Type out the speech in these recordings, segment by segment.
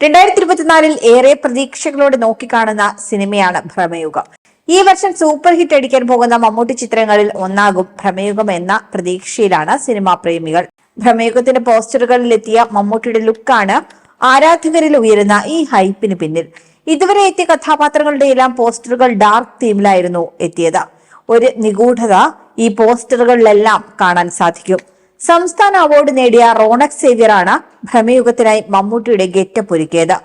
രണ്ടായിരത്തി ഇരുപത്തിനാലിൽ ഏറെ പ്രതീക്ഷകളോടെ നോക്കിക്കാണുന്ന സിനിമയാണ് ഭ്രമയുഗം. ഈ വർഷം സൂപ്പർ ഹിറ്റ് അടിക്കാൻ പോകുന്ന മമ്മൂട്ടി ചിത്രങ്ങളിൽ ഒന്നാകും ഭ്രമയുഗം എന്ന പ്രതീക്ഷയിലാണ് സിനിമാ പ്രേമികൾ. ഭ്രമയുഗത്തിന്റെ പോസ്റ്ററുകളിലെത്തിയ മമ്മൂട്ടിയുടെ ലുക്കാണ് ആരാധകരിൽ ഉയരുന്ന ഈ ഹൈപ്പിന് പിന്നിൽ. ഇതുവരെ എത്തിയ കഥാപാത്രങ്ങളുടെ എല്ലാം പോസ്റ്ററുകൾ ഡാർക്ക് തീമിലായിരുന്നു എത്തിയത്. ഒരു നിഗൂഢത ഈ പോസ്റ്ററുകളിലെല്ലാം കാണാൻ സാധിക്കും. സംസ്ഥാന അവാർഡ് നേടിയ റോണക് സേവ്യറാണ് ഭ്രമയുഗത്തിനായി മമ്മൂട്ടിയുടെ ഗെറ്റപ്പ് ഒരുക്കിയത്.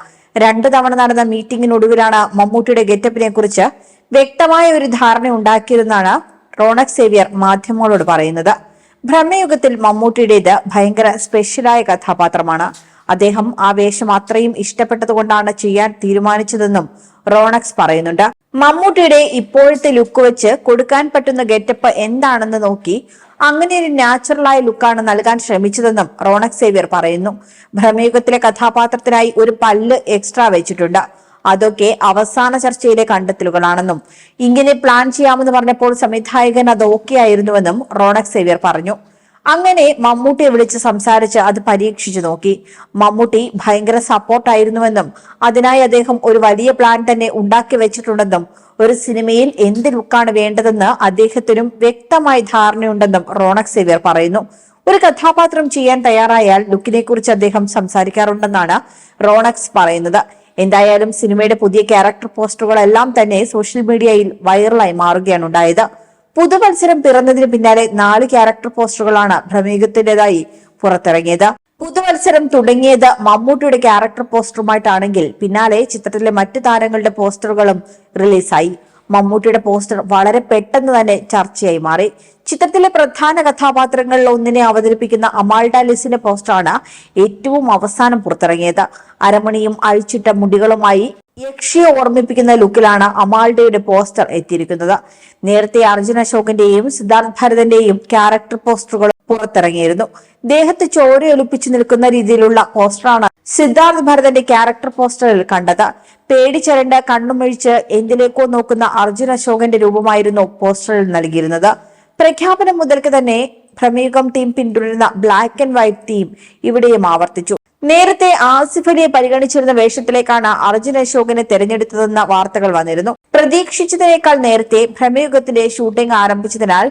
രണ്ടു തവണ നടന്ന മീറ്റിംഗിനൊടുവിലാണ് മമ്മൂട്ടിയുടെ ഗെറ്റപ്പിനെ കുറിച്ച് വ്യക്തമായ ഒരു ധാരണ ഉണ്ടാക്കിയതെന്നാണ് റോണക് സേവ്യർ മാധ്യമങ്ങളോട് പറയുന്നത്. ഭ്രമയുഗത്തിൽ മമ്മൂട്ടിയുടേത് ഭയങ്കര സ്പെഷ്യലായ കഥാപാത്രമാണ്. അദ്ദേഹം ആ വേഷം അത്രയും ഇഷ്ടപ്പെട്ടതുകൊണ്ടാണ് ചെയ്യാൻ തീരുമാനിച്ചതെന്നും റോണക്സ് പറയുന്നുണ്ട്. മമ്മൂട്ടിയുടെ ഇപ്പോഴത്തെ ലുക്ക് വെച്ച് കൊടുക്കാൻ പറ്റുന്ന ഗെറ്റപ്പ് എന്താണെന്ന് നോക്കി അങ്ങനെ ഒരു നാച്ചുറലായ ലുക്കാണ് നൽകാൻ ശ്രമിച്ചതെന്നും റോണക് സേവ്യർ പറയുന്നു. ഭ്രമയുഗത്തിലെ കഥാപാത്രത്തിനായി ഒരു പല്ല് എക്സ്ട്രാ വെച്ചിട്ടുണ്ട്. അതൊക്കെ അവസാന ചർച്ചയിലെ കണ്ടെത്തലുകളാണെന്നും ഇങ്ങനെ പ്ലാൻ ചെയ്യാമെന്ന് പറഞ്ഞപ്പോൾ സംവിധായകൻ അത് ഓക്കെ ആയിരുന്നുവെന്നും റോണക് സേവ്യർ പറഞ്ഞു. അങ്ങനെ മമ്മൂട്ടിയെ വിളിച്ച് സംസാരിച്ച് അത് പരീക്ഷിച്ചു നോക്കി. മമ്മൂട്ടി ഭയങ്കര സപ്പോർട്ടായിരുന്നുവെന്നും അതിനായി അദ്ദേഹം ഒരു വലിയ പ്ലാൻ തന്നെ ഉണ്ടാക്കി വെച്ചിട്ടുണ്ടെന്നും ഒരു സിനിമയിൽ എന്ത് ലുക്കാണ് വേണ്ടതെന്ന് അദ്ദേഹത്തിനും വ്യക്തമായി ധാരണയുണ്ടെന്നും റോണക് സേവ്യർ പറയുന്നു. ഒരു കഥാപാത്രം ചെയ്യാൻ തയ്യാറായാൽ ലുക്കിനെ കുറിച്ച് അദ്ദേഹം സംസാരിക്കാറുണ്ടെന്നാണ് റോണക്സ് പറയുന്നത്. എന്തായാലും സിനിമയുടെ പുതിയ ക്യാരക്ടർ പോസ്റ്ററുകളെല്ലാം തന്നെ സോഷ്യൽ മീഡിയയിൽ വൈറലായി മാറുകയാണ് ഉണ്ടായത്. പുതുമത്സരം പിറന്നതിന് പിന്നാലെ നാല് ക്യാരക്ടർ പോസ്റ്ററുകളാണ് ഭ്രമീകത്തിന്റേതായി പുറത്തിറങ്ങിയത്. പുതുമത്സരം തുടങ്ങിയത് മമ്മൂട്ടിയുടെ ക്യാരക്ടർ പോസ്റ്ററുമായിട്ടാണെങ്കിൽ പിന്നാലെ ചിത്രത്തിലെ മറ്റു താരങ്ങളുടെ പോസ്റ്ററുകളും റിലീസായി. മമ്മൂട്ടിയുടെ പോസ്റ്റർ വളരെ പെട്ടെന്ന് തന്നെ ചർച്ചയായി മാറി. ചിത്രത്തിലെ പ്രധാന കഥാപാത്രങ്ങളിൽ ഒന്നിനെ അവതരിപ്പിക്കുന്ന അമാൾഡ ലിസിന്റെ പോസ്റ്ററാണ് ഏറ്റവും അവസാനം പുറത്തിറങ്ങിയത്. അരമണിയും അഴിച്ചിട്ട മുടികളുമായി യക്ഷിയെ ഓർമ്മിപ്പിക്കുന്ന ലുക്കിലാണ് അമാൾഡയുടെ പോസ്റ്റർ എത്തിയിരിക്കുന്നത്. നേരത്തെ അർജുൻ അശോകന്റെയും സിദ്ധാർത്ഥ് ഭരതന്റെയും ക്യാരക്ടർ പോസ്റ്ററുകൾ പുറത്തിറങ്ങിയിരുന്നു. ദേഹത്ത് ചോരയൊലിപ്പിച്ചു നിൽക്കുന്ന രീതിയിലുള്ള പോസ്റ്ററാണ് സിദ്ധാർത്ഥ് ഭരതന്റെ ക്യാരക്ടർ പോസ്റ്ററിൽ കണ്ടത്. പേടിച്ചരണ്ട് കണ്ണുമൊഴിച്ച് എന്തിലേക്കോ നോക്കുന്ന അർജുൻ അശോകന്റെ രൂപമായിരുന്നു പോസ്റ്ററിൽ നൽകിയിരുന്നത്. പ്രഖ്യാപനം മുതൽക്ക് തന്നെ പ്രമേകം തീം പിന്തുടരുന്ന ബ്ലാക്ക് ആൻഡ് വൈറ്റ് തീം ഇവിടെയും ആവർത്തിച്ചു. നേരത്തെ ആസിഫ് അലിയെ പരിഗണിച്ചിരുന്ന വേഷത്തിലേക്കാണ് അർജുൻ അശോകനെ തെരഞ്ഞെടുത്തതെന്ന വാർത്തകൾ വന്നിരുന്നു. പ്രതീക്ഷിച്ചതിനേക്കാൾ നേരത്തെ ഭ്രമയുഗത്തിന്റെ ഷൂട്ടിംഗ് ആരംഭിച്ചതിനാൽ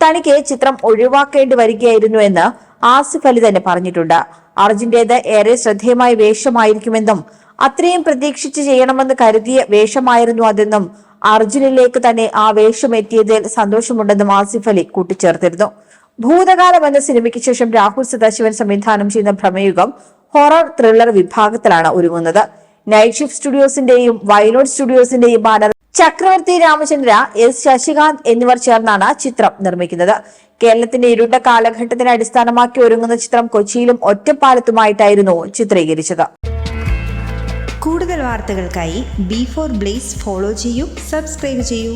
തനിക്ക് ചിത്രം ഒഴിവാക്കേണ്ടി വരികയായിരുന്നു എന്ന് ആസിഫ് അലി തന്നെ പറഞ്ഞിട്ടുണ്ട്. അർജുന്റേത് ഏറെ ശ്രദ്ധേയമായ വേഷമായിരിക്കുമെന്നും അത്രയും പ്രതീക്ഷിച്ച് ചെയ്യണമെന്ന് കരുതിയ വേഷമായിരുന്നു അതെന്നും അർജുനിലേക്ക് തന്നെ ആ വേഷം എത്തിയതിൽ സന്തോഷമുണ്ടെന്നും ആസിഫ് അലി കൂട്ടിച്ചേർത്തിരുന്നു. ഭൂതകാലം എന്ന സിനിമയ്ക്ക് ശേഷം രാഹുൽ സദാശിവൻ സംവിധാനം ചെയ്യുന്ന ഭ്രമയുഗം ഹൊറർ ത്രില്ലർ വിഭാഗത്തിലാണ് ഒരുങ്ങുന്നത്. നൈറ്റ് ഷിഫ്റ്റ് സ്റ്റുഡിയോസിന്റെയും വയലോഡ് സ്റ്റുഡിയോസിന്റെയും ബാനർ ചക്രവർത്തി രാമചന്ദ്ര എസ് ശശികാന്ത് എന്നിവർ ചേർന്നാണ് ചിത്രം നിർമ്മിക്കുന്നത്. കേരളത്തിന്റെ ഇരുണ്ട കാലഘട്ടത്തിനെ അടിസ്ഥാനമാക്കി ഒരുങ്ങുന്ന ചിത്രം കൊച്ചിയിലും ഒറ്റപ്പാലത്തുമായിട്ടായിരുന്നു ചിത്രീകരിച്ചത്. കൂടുതൽ വാർത്തകൾക്കായി ബി ഫോർ ബ്ലേസ് ഫോളോ ചെയ്യൂ സബ്സ്ക്രൈബ് ചെയ്യൂ.